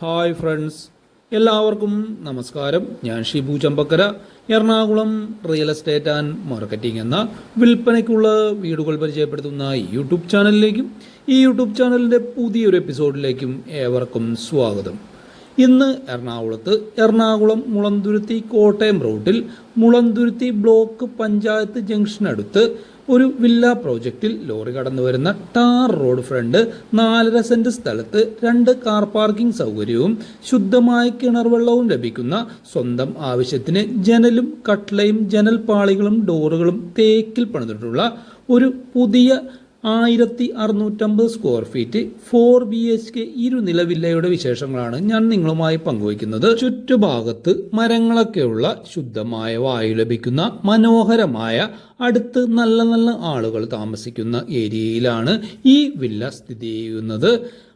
Hi friends എല്ലാവർക്കും നമസ്കാരം. ഞാൻ Shibu Champakkara. Ernakulam real estate and marketing എന്ന വിൽപ്പനയ്ക്കുള്ള വീടുകൾ പരിചയപ്പെടുത്തുന്ന യൂട്യൂബ് ചാനലിലേക്കും ഈ യൂട്യൂബ് ചാനലിന്റെ പുതിയൊരു എപ്പിസോഡിലേക്കും ഏവർക്കും സ്വാഗതം. ഇന്ന് എറണാകുളത്ത് എറണാകുളം മുളന്തുരുത്തി കോട്ടയം റോഡിൽ മുളന്തുരുത്തി ബ്ലോക്ക് പഞ്ചായത്ത് ജംഗ്ഷനടുത്ത് ഒരു വില്ല പ്രോജക്റ്റിൽ ലോറി കടന്നു വരുന്ന ടാർ റോഡ് ഫ്രണ്ട് നാലര സെന്റ് സ്ഥലത്ത് രണ്ട് കാർ പാർക്കിംഗ് സൗകര്യവും ശുദ്ധമായ കിണർ വെള്ളവും ലഭിക്കുന്ന സ്വന്തം ആവശ്യത്തിന് ജനലും കട്ട്ലയും ജനൽപാളികളും ഡോറുകളും തേക്കിൽ പണിതിട്ടുള്ള ഒരു പുതിയ ആയിരത്തി അറുന്നൂറ്റമ്പത് square feet four B H K ഇരുനില വില്ലയുടെ വിശേഷങ്ങളാണ് ഞാൻ നിങ്ങളുമായി പങ്കുവയ്ക്കുന്നത്. ചുറ്റുഭാഗത്ത് മരങ്ങളൊക്കെയുള്ള ശുദ്ധമായ വായു ലഭിക്കുന്ന മനോഹരമായ അടുത്ത് നല്ല നല്ല ആളുകൾ താമസിക്കുന്ന ഏരിയയിലാണ് ഈ വില്ല സ്ഥിതി ചെയ്യുന്നത്.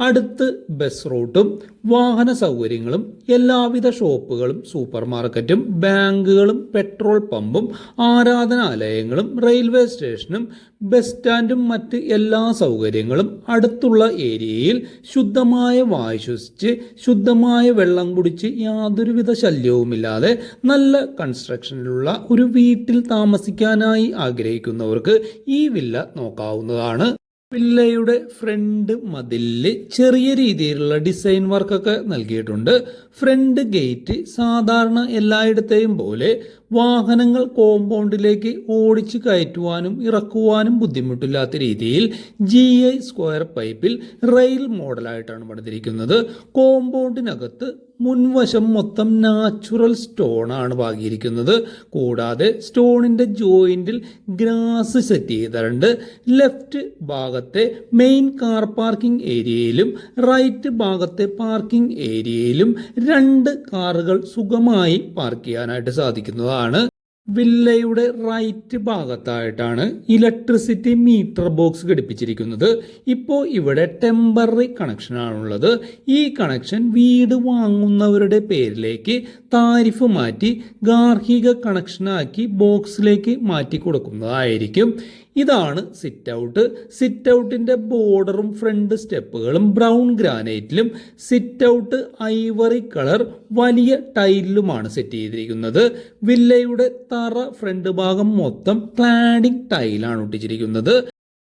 അടുത്ത് ബസ് റൂട്ടും വാഹന സൗകര്യങ്ങളും എല്ലാവിധ ഷോപ്പുകളും സൂപ്പർ മാർക്കറ്റും ബാങ്കുകളും പെട്രോൾ പമ്പും ആരാധനാലയങ്ങളും റെയിൽവേ സ്റ്റേഷനും ബസ് സ്റ്റാൻഡും മറ്റ് എല്ലാ സൗകര്യങ്ങളും അടുത്തുള്ള ഏരിയയിൽ ശുദ്ധമായ വായു ശ്വസിച്ച് ശുദ്ധമായ വെള്ളം കുടിച്ച് യാതൊരുവിധ ശല്യവുമില്ലാതെ നല്ല കൺസ്ട്രക്ഷനിലുള്ള ഒരു വീട്ടിൽ താമസിക്കാനായി ആഗ്രഹിക്കുന്നവർക്ക് ഈ വില്ല നോക്കാവുന്നതാണ്. വില്ലയുടെ ഫ്രണ്ട് മതിലിൽ ചെറിയ രീതിയിലുള്ള ഡിസൈൻ വർക്കൊക്കെ നൽകിയിട്ടുണ്ട്. ഫ്രണ്ട് ഗേറ്റ് സാധാരണ എല്ലായിടത്തെയും പോലെ വാഹനങ്ങൾ കോമ്പൗണ്ടിലേക്ക് ഓടിച്ചു കയറ്റുവാനും ഇറക്കുവാനും ബുദ്ധിമുട്ടില്ലാത്ത രീതിയിൽ ജി ഐ സ്ക്വയർ പൈപ്പിൽ റെയിൽ മോഡലായിട്ടാണ് പണിതിരിക്കുന്നത്. കോമ്പൗണ്ടിനകത്ത് മുൻവശം മൊത്തം നാച്ചുറൽ സ്റ്റോൺ ആണ് പാകിയിരിക്കുന്നത് കൂടാതെ സ്റ്റോണിന്റെ ജോയിന്റിൽ ഗ്രാസ് സെറ്റ് ചെയ്തിട്ടുണ്ട്. ലെഫ്റ്റ് ഭാഗത്തെ മെയിൻ കാർ പാർക്കിംഗ് ഏരിയയിലും റൈറ്റ് ഭാഗത്തെ പാർക്കിംഗ് ഏരിയയിലും രണ്ട് കാറുകൾ സുഖമായി പാർക്ക് ചെയ്യാനായിട്ട് സാധിക്കുന്നതാണ്. വില്ലയുടെ റൈറ്റ് ഭാഗത്തായിട്ടാണ് ഇലക്ട്രിസിറ്റി മീറ്റർ ബോക്സ് ഘടിപ്പിച്ചിരിക്കുന്നത്. ഇപ്പോൾ ഇവിടെ ടെമ്പററി കണക്ഷനാണുള്ളത് ഈ കണക്ഷൻ വീട് വാങ്ങുന്നവരുടെ പേരിലേക്ക് താരിഫ് മാറ്റി ഗാർഹിക കണക്ഷനാക്കി ബോക്സിലേക്ക് മാറ്റി കൊടുക്കുന്നതായിരിക്കും. ഇതാണ് സിറ്റ് ഔട്ട് സിറ്റ് ഔട്ടിന്റെ ബോർഡറും ഫ്രണ്ട് സ്റ്റെപ്പുകളും ബ്രൗൺ ഗ്രാനൈറ്റിലും സിറ്റ് ഔട്ട് ഐവറി കളർ വലിയ ടൈലിലുമാണ് സെറ്റ് ചെയ്തിരിക്കുന്നത്. വില്ലയുടെ തറ ഫ്രണ്ട് ഭാഗം മൊത്തം ക്ലാഡിംഗ് ടൈലാണ് ഒട്ടിച്ചിരിക്കുന്നത്.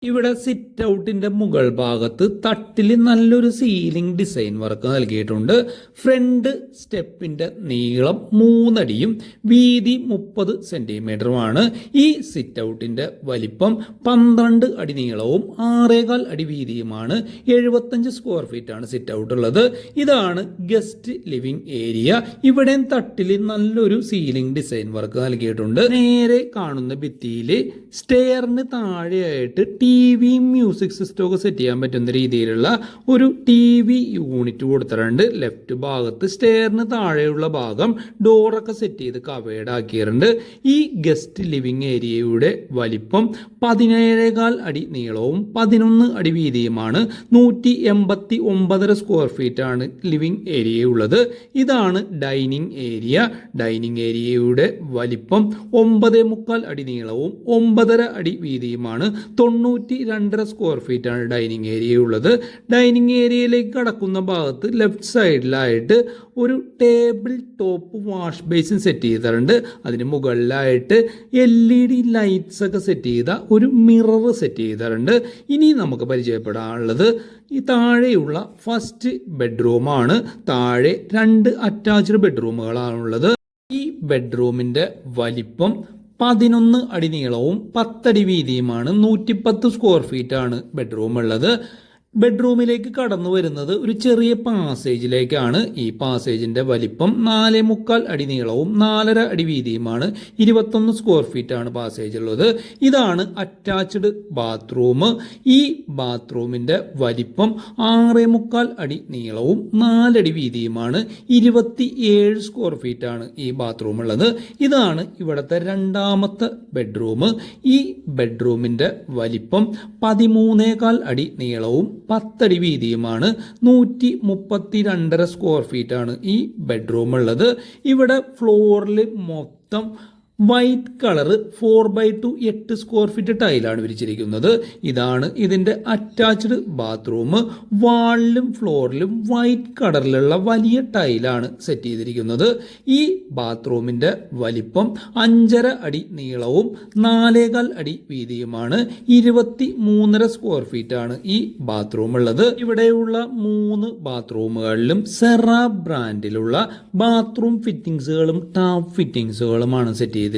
ഇവിടെ സിറ്റ് ഔട്ടിന്റെ മുകൾ ഭാഗത്ത് തട്ടിൽ നല്ലൊരു സീലിംഗ് ഡിസൈൻ വർക്ക് നൽകിയിട്ടുണ്ട്. ഫ്രണ്ട് സ്റ്റെപ്പിന്റെ നീളം മൂന്നടിയും വീതി മുപ്പത് സെന്റിമീറ്ററുമാണ് ഈ സിറ്റ് ഔട്ടിന്റെ വലിപ്പം പന്ത്രണ്ട് അടി നീളവും ആറേകാൽ അടി വീതിയുമാണ്. എഴുപത്തഞ്ച് സ്ക്വയർ ഫീറ്റ് ആണ് സിറ്റ് ഔട്ട് ഉള്ളത്. ഇതാണ് ഗസ്റ്റ് ലിവിംഗ് ഏരിയ ഇവിടെയും തട്ടിൽ നല്ലൊരു സീലിംഗ് ഡിസൈൻ വർക്ക് നൽകിയിട്ടുണ്ട്. നേരെ കാണുന്ന ഭിത്തിയിൽ സ്റ്റെയറിന് താഴെയായിട്ട് ടി വി മ്യൂസിക് സിസ്റ്റം ഒക്കെ സെറ്റ് ചെയ്യാൻ പറ്റുന്ന രീതിയിലുള്ള ഒരു ടി വി യൂണിറ്റ് കൊടുത്തിട്ടുണ്ട്. ലെഫ്റ്റ് ഭാഗത്ത് സ്റ്റെയറിന് താഴെയുള്ള ഭാഗം ഡോറൊക്കെ സെറ്റ് ചെയ്ത് കവേഡ് ആക്കിയിട്ടുണ്ട്. ഈ ഗസ്റ്റ് ലിവിംഗ് ഏരിയയുടെ വലിപ്പം പതിനേഴേകാൽ അടി നീളവും പതിനൊന്ന് അടി വീതിയുമാണ്. നൂറ്റി എൺപത്തി ഒമ്പതര സ്ക്വയർ ഫീറ്റ് ആണ് ലിവിംഗ് ഏരിയ ഉള്ളത്. ഇതാണ് ഡൈനിങ് ഏരിയ ഡൈനിങ് ഏരിയയുടെ വലിപ്പം ഒമ്പതേ മുക്കാൽ അടി നീളവും ഒമ്പതര അടി വീതിയുമാണ് തൊണ്ണൂറ്റി രണ്ടര സ്ക്വയർ ഫീറ്റ് ആണ് ഡൈനിങ് ഏരിയ ഉള്ളത്. ഡൈനിങ് ഏരിയയിലേക്ക് കടക്കുന്ന ഭാഗത്ത് ലെഫ്റ്റ് സൈഡിലായിട്ട് ഒരു table top wash basin set ചെയ്തിട്ടുണ്ട്. അതിന് മുകളിലായിട്ട് എൽ ഇ ഡി ലൈറ്റ്സ് ഒക്കെ സെറ്റ് ചെയ്ത ഒരു മിറർ സെറ്റ് ചെയ്തിട്ടുണ്ട്. ഇനി നമുക്ക് പരിചയപ്പെടാനുള്ളത് ഈ താഴെയുള്ള ഫസ്റ്റ് ബെഡ്റൂമാണ് താഴെ രണ്ട് അറ്റാച്ച്ഡ് ബെഡ്റൂമുകളാണുള്ളത് ഈ ബെഡ്റൂമിന്റെ വലിപ്പം പതിനൊന്ന് അടി നീളവും പത്തടി വീതിയുമാണ് നൂറ്റിപ്പത്ത് സ്ക്വയർ ഫീറ്റ് ആണ് ബെഡ്റൂം ഉള്ളത്. ബെഡ്റൂമിലേക്ക് കടന്നു വരുന്നത് ഒരു ചെറിയ പാസേജിലേക്കാണ്. ഈ പാസേജിന്റെ വലിപ്പം നാല് മുക്കാൽ അടി നീളവും നാലര അടി വീതിയുമാണ്. ഇരുപത്തൊന്ന് സ്ക്വയർ ഫീറ്റ് ആണ് പാസേജ് ഉള്ളത് ഇതാണ് അറ്റാച്ച്ഡ് ബാത്റൂം. ഈ ബാത്റൂമിന്റെ വലിപ്പം ആറ് മുക്കാൽ അടി നീളവും നാലടി വീതിയുമാണ്. ഇരുപത്തി ഏഴ് സ്ക്വയർ ഫീറ്റ് ആണ് ഈ ബാത്റൂം ഉള്ളത് ഇതാണ് ഇവിടുത്തെ രണ്ടാമത്തെ ബെഡ്റൂം. ഈ ബെഡ്റൂമിന്റെ വലിപ്പം പതിമൂന്നേകാൽ അടി നീളവും പത്തടി വീതിയുമാണ്. നൂറ്റി മുപ്പത്തി രണ്ടര സ്ക്വയർ ഫീറ്റ് ആണ് ഈ ബെഡ്റൂം ഉള്ളത്. ഇവിടെ ഫ്ലോറിൽ മൊത്തം white colour four by two എട്ട് സ്ക്വയർ ഫീറ്റ് ടൈലാണ് വിരിച്ചിരിക്കുന്നത്. ഇതാണ് ഇതിന്റെ അറ്റാച്ച്ഡ് ബാത്റൂം വാളിലും ഫ്ലോറിലും വൈറ്റ് കളറിലുള്ള വലിയ ടൈലാണ് സെറ്റ് ചെയ്തിരിക്കുന്നത്. ഈ ബാത്റൂമിന്റെ വലിപ്പം അഞ്ചര അടി നീളവും നാലേകാൽ അടി വീതിയുമാണ്. ഇരുപത്തി മൂന്നര സ്ക്വയർ ഫീറ്റ് ആണ് ഈ ബാത്റൂം ഉള്ളത്. ഇവിടെയുള്ള മൂന്ന് ബാത്റൂമുകളിലും സെറ ബ്രാൻഡിലുള്ള ബാത്റൂം ഫിറ്റിംഗ്സുകളും ടാപ്പ് ഫിറ്റിംഗ്സുകളുമാണ് സെറ്റ് ചെയ്തിരിക്കുന്നത്.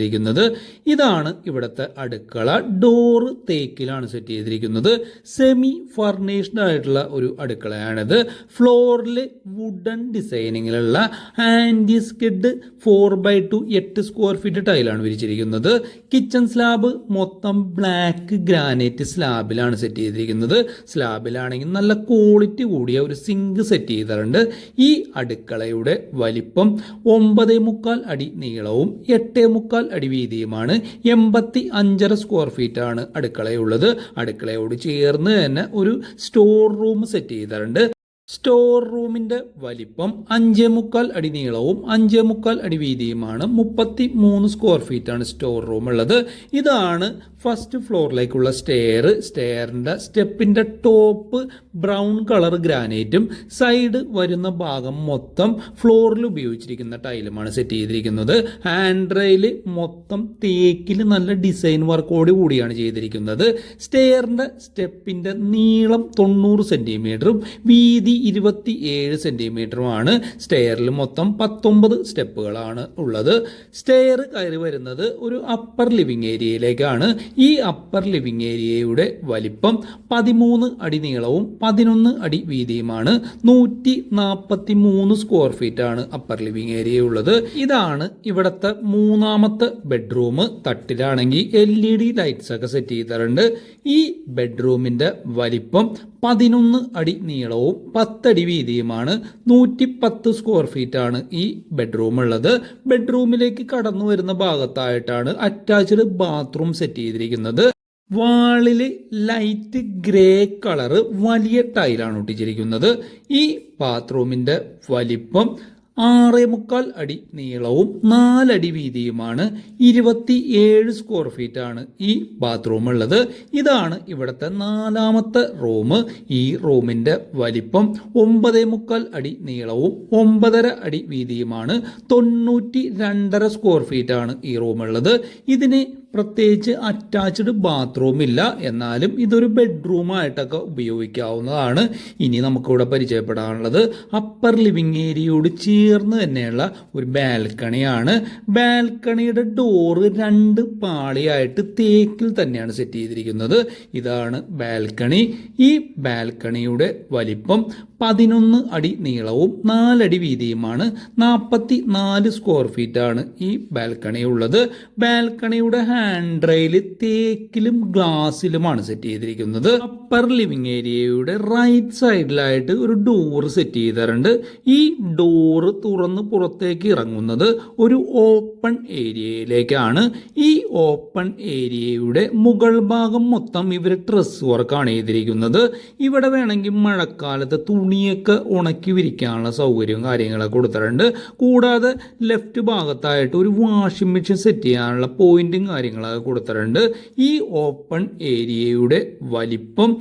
ഇതാണ് ഇവിടുത്തെ അടുക്കള. ഡോറ് തേക്കിലാണ് സെറ്റ് ചെയ്തിരിക്കുന്നത്. സെമി ഫർണിഷ്ഡ് ആയിട്ടുള്ള ഒരു അടുക്കളയാണിത്. ഫ്ലോറിൽ wooden ഡിസൈനിങ്ങിലുള്ള anti skid four by two എട്ട് സ്ക്വയർ ഫീറ്റ് ടൈലാണ് വിരിച്ചിരിക്കുന്നത്. കിച്ചൺ സ്ലാബ് മൊത്തം ബ്ലാക്ക് ഗ്രാനൈറ്റ് സ്ലാബിലാണ് സെറ്റ് ചെയ്തിരിക്കുന്നത്. സ്ലാബിലാണെങ്കിൽ നല്ല ക്വാളിറ്റി കൂടിയ ഒരു സിങ്ക് സെറ്റ് ചെയ്തിട്ടുണ്ട്. ഈ അടുക്കളയുടെ വലിപ്പം ഒമ്പതേ മുക്കാൽ അടി നീളവും എട്ടേ മുക്കാൽ അടി വീതിയുമാണ് എൺപത്തി അഞ്ചര സ്ക്വയർ ഫീറ്റ് ആണ് അടുക്കളയുള്ളത്. അടുക്കളയോട് ചേർന്ന് തന്നെ ഒരു സ്റ്റോർ റൂം സെറ്റ് ചെയ്തിട്ടുണ്ട്. സ്റ്റോർ റൂമിന്റെ വലിപ്പം അഞ്ചേ മുക്കാൽ അടി നീളവും അഞ്ചേ മുക്കാൽ അടി വീതിയുമാണ് മുപ്പത്തി മൂന്ന് സ്ക്വയർ ഫീറ്റ് ആണ് സ്റ്റോർ റൂം ഉള്ളത്. ഇതാണ് ഫസ്റ്റ് ഫ്ലോറിലേക്കുള്ള സ്റ്റെയർ സ്റ്റെയറിന്റെ സ്റ്റെപ്പിന്റെ ടോപ്പ് ബ്രൗൺ കളർ ഗ്രാനൈറ്റും സൈഡ് വരുന്ന ഭാഗം മൊത്തം ഫ്ലോറിൽ ഉപയോഗിച്ചിരിക്കുന്ന ടൈലുമാണ് സെറ്റ് ചെയ്തിരിക്കുന്നത്. ഹാൻഡ് റെയിൽ മൊത്തം തേക്കിൽ നല്ല ഡിസൈൻ വർക്കോട് കൂടിയാണ് ചെയ്തിരിക്കുന്നത്. സ്റ്റെയറിന്റെ സ്റ്റെപ്പിന്റെ നീളം തൊണ്ണൂറ് സെന്റിമീറ്ററും വീതി ഇരുപത്തി ഏഴ് സെന്റിമീറ്ററുമാണ് സ്റ്റെയറിൽ മൊത്തം പത്തൊമ്പത് സ്റ്റെപ്പുകളാണ് ഉള്ളത്. സ്റ്റെയർ കയറി വരുന്നത് ഒരു അപ്പർ ലിവിംഗ് ഏരിയയിലേക്കാണ്. ഈ അപ്പർ ലിവിംഗ് ഏരിയയുടെ വലിപ്പം പതിമൂന്ന് അടി നീളവും പതിനൊന്ന് അടി വീതിയുമാണ്. നൂറ്റി നാൽപ്പത്തി മൂന്ന് സ്ക്വയർ ഫീറ്റ് ആണ് അപ്പർ ലിവിംഗ് ഏരിയ ഉള്ളത് ഇതാണ് ഇവിടുത്തെ മൂന്നാമത്തെ ബെഡ്റൂം. തട്ടിലാണെങ്കിൽ എൽ ഇ ഡി ലൈറ്റ്സ് ഒക്കെ സെറ്റ് ചെയ്തിട്ടുണ്ട്. ഈ ബെഡ്റൂമിന്റെ വലിപ്പം പതിനൊന്ന് അടി നീളവും പത്തടി വീതിയുമാണ് നൂറ്റി പത്ത് സ്ക്വയർ ഫീറ്റ് ആണ് ഈ ബെഡ്റൂം ഉള്ളത്. ബെഡ്റൂമിലേക്ക് കടന്നു വരുന്ന ഭാഗത്തായിട്ടാണ് അറ്റാച്ച്ഡ് ബാത്റൂം സെറ്റ് ചെയ്തിരിക്കുന്നത്. വാളിൽ ലൈറ്റ് ഗ്രേ കളറ് വലിയ ടൈലാണ് ഒട്ടിച്ചിരിക്കുന്നത്. ഈ ബാത്റൂമിന്റെ വലിപ്പം ആറേ മുക്കാൽ അടി നീളവും നാലടി വീതിയുമാണ്. ഇരുപത്തി ഏഴ് സ്ക്വയർ ഫീറ്റ് ആണ് ഈ ബാത്റൂം ഉള്ളത്. ഇതാണ് ഇവിടുത്തെ നാലാമത്തെ റൂം ഈ റൂമിന്റെ വലിപ്പം ഒമ്പത് മുക്കാൽ അടി നീളവും ഒമ്പതര അടി വീതിയുമാണ്. തൊണ്ണൂറ്റി രണ്ടര സ്ക്വയർ ഫീറ്റ് ആണ് ഈ റൂം ഉള്ളത്. ഇതിന് പ്രത്യേകിച്ച് അറ്റാച്ച്ഡ് ബാത്റൂം ഇല്ല. എന്നാലും ഇതൊരു ബെഡ്റൂം ആയിട്ടൊക്കെ ഉപയോഗിക്കാവുന്നതാണ്. ഇനി നമുക്കിവിടെ പരിചയപ്പെടാനുള്ളത് അപ്പർ ലിവിങ് ഏരിയയോട് ചേർന്ന് തന്നെയുള്ള ഒരു ബാൽക്കണിയാണ്. ബാൽക്കണിയുടെ ഡോറ് രണ്ട് പാളിയായിട്ട് തേക്കിൽ തന്നെയാണ് സെറ്റ് ചെയ്തിരിക്കുന്നത്. ഇതാണ് ബാൽക്കണി. ഈ ബാൽക്കണിയുടെ വലിപ്പം പതിനൊന്ന് അടി നീളവും നാലടി വീതിയുമാണ്. നാൽപ്പത്തി നാല് സ്ക്വയർ ഫീറ്റാണ് ഈ ബാൽക്കണി ഉള്ളത് ബാൽക്കണിയുടെ ഹാൻഡ് റെയിൽ തേക്കിലും ഗ്ലാസ്സിലുമാണ് സെറ്റ് ചെയ്തിരിക്കുന്നത്. അപ്പർ ലിവിംഗ് ഏരിയയുടെ റൈറ്റ് സൈഡിലായിട്ട് ഒരു ഡോറ് സെറ്റ് ചെയ്തിട്ടുണ്ട്. ഈ ഡോറ് തുറന്ന് പുറത്തേക്ക് ഇറങ്ങുന്നത് ഒരു ഓപ്പൺ ഏരിയയിലേക്കാണ് ഈ ഓപ്പൺ ഏരിയയുടെ മുകൾ ഭാഗം മൊത്തം ഇവർ ഡ്രസ് വർക്കാണ് ചെയ്തിരിക്കുന്നത്. ഇവിടെ വേണമെങ്കിൽ മഴക്കാലത്ത് തുണിയൊക്കെ ഉണക്കി വിരിക്കാനുള്ള സൗകര്യവും കാര്യങ്ങളൊക്കെ കൊടുത്തിട്ടുണ്ട്. കൂടാതെ ലെഫ്റ്റ് ഭാഗത്തായിട്ട് ഒരു വാഷിംഗ് മെഷീൻ സെറ്റ് ചെയ്യാനുള്ള പോയിന്റും കാര്യങ്ങളൊക്കെ കൊടുത്തിട്ടുണ്ട്. ഈ ഓപ്പൺ ഏരിയയുടെ വലിപ്പം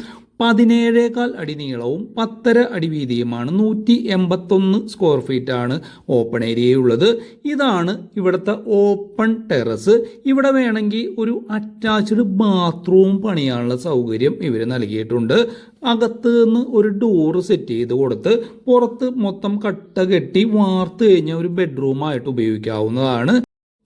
പതിനേഴേകാൽ അടി നീളവും പത്തര അടി വീതിയുമാണ്. നൂറ്റി എൺപത്തൊന്ന് സ്ക്വയർ ഫീറ്റ് ആണ് ഓപ്പൺ ഏരിയ ഉള്ളത്. ഇതാണ് ഇവിടുത്തെ ഓപ്പൺ ടെറസ് ഇവിടെ വേണമെങ്കിൽ ഒരു അറ്റാച്ച്ഡ് ബാത്റൂം പണിയാനുള്ള സൗകര്യം ഇവർ നൽകിയിട്ടുണ്ട്. അകത്ത് നിന്ന് ഒരു ഡോറ് സെറ്റ് ചെയ്ത് കൊടുത്ത് പുറത്ത് മൊത്തം കട്ട കെട്ടി വാർത്ത് കഴിഞ്ഞ ഒരു ബെഡ്റൂമായിട്ട് ഉപയോഗിക്കാവുന്നതാണ്.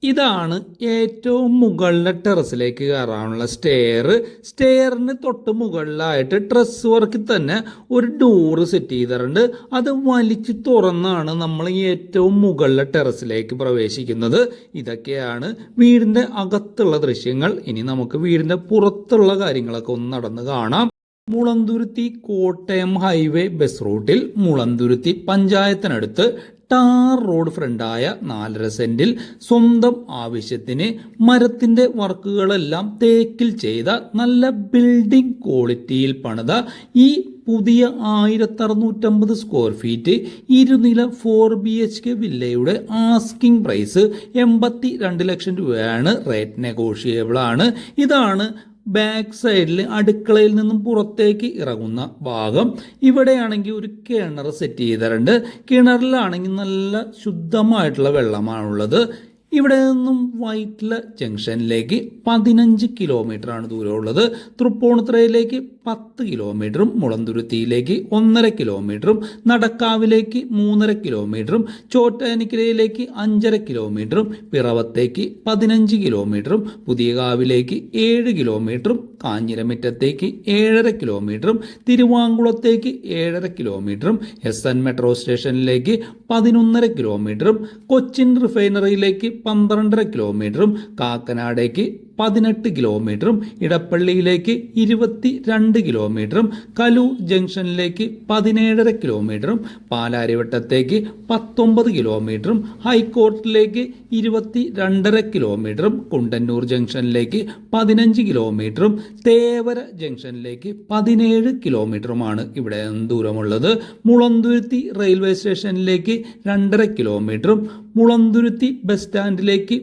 ഇതാണ് ഏറ്റവും മുകളിലെ ടെറസിലേക്ക് കയറാനുള്ള സ്റ്റെയർ സ്റ്റെയറിന് തൊട്ട് മുകളിലായിട്ട് ഡ്രസ് വർക്കിൽ തന്നെ ഒരു ഡോറ് സെറ്റ് ചെയ്തിട്ടുണ്ട്. അത് വലിച്ചു തുറന്നാണ് നമ്മൾ ഏറ്റവും മുകളിലെ ടെറസിലേക്ക് പ്രവേശിക്കുന്നത്. ഇതൊക്കെയാണ് വീടിന്റെ അകത്തുള്ള ദൃശ്യങ്ങൾ. ഇനി നമുക്ക് വീടിന്റെ പുറത്തുള്ള കാര്യങ്ങളൊക്കെ ഒന്ന് നടന്ന് കാണാം. മുളന്തുരുത്തി കോട്ടയം ഹൈവേ ബസ് റൂട്ടിൽ മുളന്തുരുത്തി പഞ്ചായത്തിനടുത്ത് ടാർ റോഡ് ഫ്രണ്ടായ നാലര സെന്റിൽ സ്വന്തം ആവശ്യത്തിന് മരത്തിന്റെ വർക്കുകളെല്ലാം തേക്കിൽ ചെയ്ത നല്ല ബിൽഡിംഗ് ക്വാളിറ്റിയിൽ പണിത ഈ പുതിയ ആയിരത്തി അറുന്നൂറ്റമ്പത് സ്ക്വയർ ഫീറ്റ് ഇരുനില ഫോർ ബി എച്ച് കെ വില്ലയുടെ ആസ്കിംഗ് പ്രൈസ് എൺപത്തി രണ്ട് ലക്ഷം രൂപയാണ് റേറ്റ് നെഗോഷിയബിൾ ആണ്. ഇതാണ് ബാക്ക് സൈഡിൽ അടുക്കളയിൽ നിന്നും പുറത്തേക്ക് ഇറങ്ങുന്ന ഭാഗം. ഇവിടെയാണെങ്കിൽ ഒരു കിണർ സെറ്റ് ചെയ്തിട്ടുണ്ട്. കിണറിലാണെങ്കിൽ നല്ല ശുദ്ധമായിട്ടുള്ള വെള്ളമാണുള്ളത്. ഇവിടെ നിന്നും വൈറ്റ്ല ജംഗ്ഷനിലേക്ക് പതിനഞ്ച് കിലോമീറ്റർ ആണ് ദൂരമുള്ളത്. തൃപ്പൂണിത്തുറയിലേക്ക് പത്ത് കിലോമീറ്ററും മുളന്തുരുത്തിയിലേക്ക് ഒന്നര കിലോമീറ്ററും നടക്കാവിലേക്ക് മൂന്നര കിലോമീറ്ററും ചോട്ടാനിക്കരയിലേക്ക് അഞ്ചര കിലോമീറ്ററും പിറവത്തേക്ക് പതിനഞ്ച് കിലോമീറ്ററും പുതിയകാവിലേക്ക് ഏഴ് കിലോമീറ്ററും കാഞ്ഞിരമിറ്റത്തേക്ക് ഏഴര കിലോമീറ്ററും തിരുവാങ്കുളത്തേക്ക് ഏഴര കിലോമീറ്ററും എസ് എൻ മെട്രോ സ്റ്റേഷനിലേക്ക് പതിനൊന്നര കിലോമീറ്ററും കൊച്ചിൻ റിഫൈനറിയിലേക്ക് പന്ത്രണ്ടര കിലോമീറ്ററും കാക്കനാടേക്ക് പതിനെട്ട് കിലോമീറ്ററും ഇടപ്പള്ളിയിലേക്ക് ഇരുപത്തി രണ്ട് കിലോമീറ്ററും കലൂർ ജംഗ്ഷനിലേക്ക് പതിനേഴര കിലോമീറ്ററും പാലാരിവട്ടത്തേക്ക് പത്തൊമ്പത് കിലോമീറ്ററും ഹൈക്കോർട്ടിലേക്ക് ഇരുപത്തി രണ്ടര കിലോമീറ്ററും കുണ്ടന്നൂർ ജംഗ്ഷനിലേക്ക് പതിനഞ്ച് കിലോമീറ്ററും തേവര ജംഗ്ഷനിലേക്ക് പതിനേഴ് കിലോമീറ്ററുമാണ് ഇവിടെ ദൂരമുള്ളത്. മുളന്തുരുത്തി റെയിൽവേ സ്റ്റേഷനിലേക്ക് രണ്ടര കിലോമീറ്ററും മുളന്തുരുത്തി ബസ് സ്റ്റാൻഡിലേക്ക്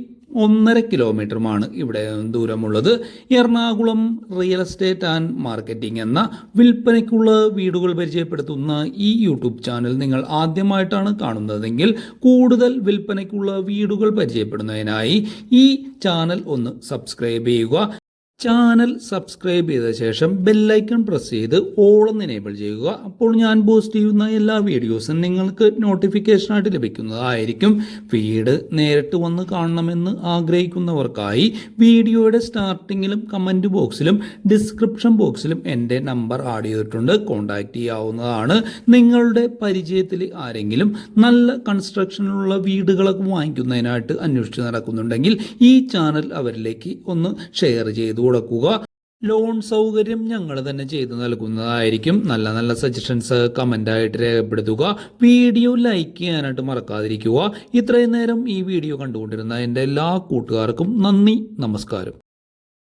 ഒന്നര കിലോമീറ്ററുമാണ് ഇവിടെ ദൂരമുള്ളത്. Ernakulam real estate and marketing എന്ന വിൽപ്പനയ്ക്കുള്ള വീടുകൾ പരിചയപ്പെടുത്തുന്ന ഈ യൂട്യൂബ് ചാനൽ നിങ്ങൾ ആദ്യമായിട്ടാണ് കാണുന്നതെങ്കിൽ കൂടുതൽ വിൽപ്പനയ്ക്കുള്ള വീടുകൾ പരിചയപ്പെടുന്നതിനായി ഈ ചാനൽ ഒന്ന് സബ്സ്ക്രൈബ് ചെയ്യുക. ചാനൽ സബ്സ്ക്രൈബ് ചെയ്ത ശേഷം ബെല്ലൈക്കൺ പ്രസ് ചെയ്ത് എന്ന് എനേബിൾ ചെയ്യുക. അപ്പോൾ ഞാൻ പോസ്റ്റ് ചെയ്യുന്ന എല്ലാ വീഡിയോസും നിങ്ങൾക്ക് നോട്ടിഫിക്കേഷനായിട്ട് ലഭിക്കുന്നതായിരിക്കും. വീട് നേരിട്ട് വന്ന് കാണണമെന്ന് ആഗ്രഹിക്കുന്നവർക്കായി വീഡിയോയുടെ സ്റ്റാർട്ടിങ്ങിലും കമന്റ് ബോക്സിലും ഡിസ്ക്രിപ്ഷൻ ബോക്സിലും എന്റെ നമ്പർ ആഡ് ചെയ്തിട്ടുണ്ട്. കോൺടാക്റ്റ് ചെയ്യാവുന്നതാണ്. നിങ്ങളുടെ പരിചയത്തിൽ ആരെങ്കിലും നല്ല കൺസ്ട്രക്ഷനിലുള്ള വീടുകളൊക്കെ വാങ്ങിക്കുന്നതിനായിട്ട് അന്വേഷിച്ച് നടക്കുന്നുണ്ടെങ്കിൽ ഈ ചാനൽ അവരിലേക്ക് ഒന്ന് ഷെയർ ചെയ്തു കൊടുക്കുക. ലോൺ സൗകര്യം ഞങ്ങൾ തന്നെ ചെയ്തു നൽകുന്നതായിരിക്കും. നല്ല നല്ല സജഷൻസ് കമന്റായിട്ട് രേഖപ്പെടുത്തുക. വീഡിയോ ലൈക്ക് ചെയ്യാനായിട്ട് മറക്കാതിരിക്കുക. ഇത്രയും നേരം ഈ വീഡിയോ കണ്ടുകൊണ്ടിരുന്ന എന്റെ എല്ലാ കൂട്ടുകാർക്കും നന്ദി നമസ്കാരം.